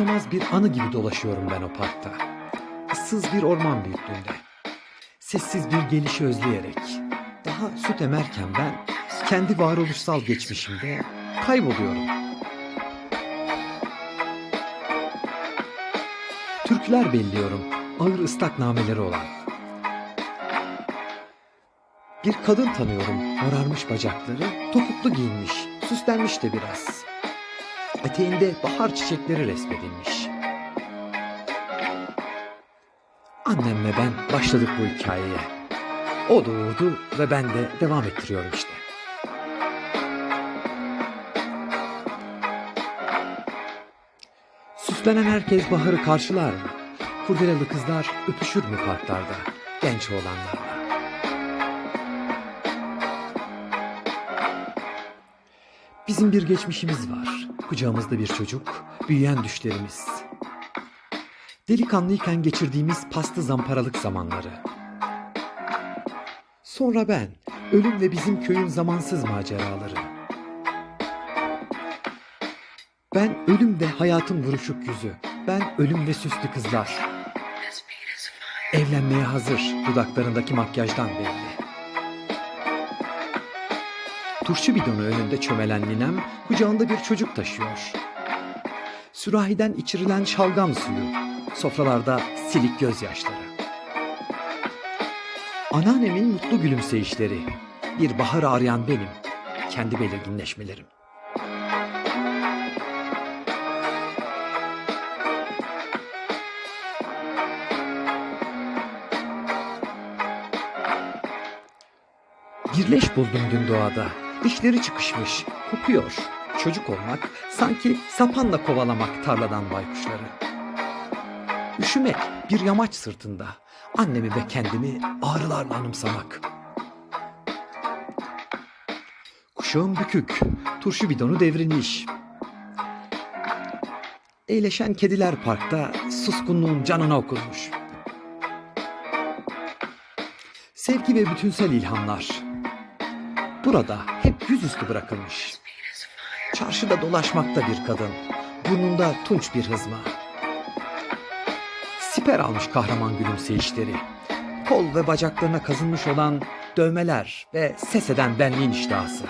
umursamaz bir anı gibi dolaşıyorum ben o parkta. Issız bir orman büyüklüğünde. Sessiz bir gelişi özleyerek. Daha süt emerken ben kendi varoluşsal geçmişimde kayboluyorum. Türküler belliyorum, ağır ıslak nameleri olan. Bir kadın tanıyorum, morarmış bacakları, topuklu giyinmiş, süslenmiş de biraz. Eteğinde bahar çiçekleri resmedilmiş. Annemle ben başladık bu hikayeye. O doğurdu ve ben de devam ettiriyorum işte. Süslenen herkes baharı karşılar mı? Kurdelalı kızlar öpüşür mü parklarda genç oğlanlarla? Bizim bir geçmişimiz var. Kucağımızda bir çocuk, büyüyen düşlerimiz. Delikanlıyken geçirdiğimiz pastı zamparalık zamanları. Sonra ben, ölüm ve bizim köyün zamansız maceraları. Ben ölüm ve hayatın buruşuk yüzü. Ben ölüm ve süslü kızlar. Evlenmeye hazır dudaklarındaki makyajdan belli. Turşu bidonu önünde çömelen ninem kucağında bir çocuk taşıyor. Sürahiden içirilen şalgam suyu, sofralarda silik gözyaşları. Anneannemin mutlu gülümseyişleri, bir bahar arayan benim, kendi belirginleşmelerim. Birleş buldum dün doğada. Dişleri çıkışmış, kopuyor. Çocuk olmak sanki sapanla kovalamak tarladan baykuşları. Üşümek bir yamaç sırtında. Annemi ve kendimi ağrılarla anımsamak. Kuşağım bükük, turşu bidonu devrilmiş. Eğleşen kediler parkta suskunluğun canına okunmuş. Sevgi ve bütünsel ilhamlar. Burada hep yüzüstü bırakılmış. Çarşıda dolaşmakta bir kadın. Burnunda tunç bir hızma. Siper almış kahraman gülümseyişleri. Kol ve bacaklarına kazınmış olan dövmeler ve ses eden benliğin iştahası.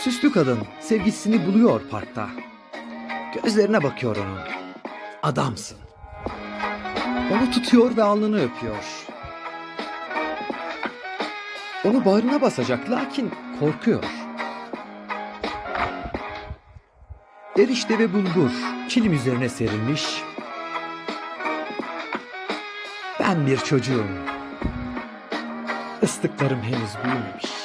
Süslü kadın sevgisini buluyor parkta. Gözlerine bakıyor onun. Adamsın. Onu tutuyor ve alnını öpüyor. Onu bağrına basacak lakin korkuyor. Erişte ve bulgur kilim üzerine serilmiş. Ben bir çocuğum. Islıklarım henüz büyümemiş.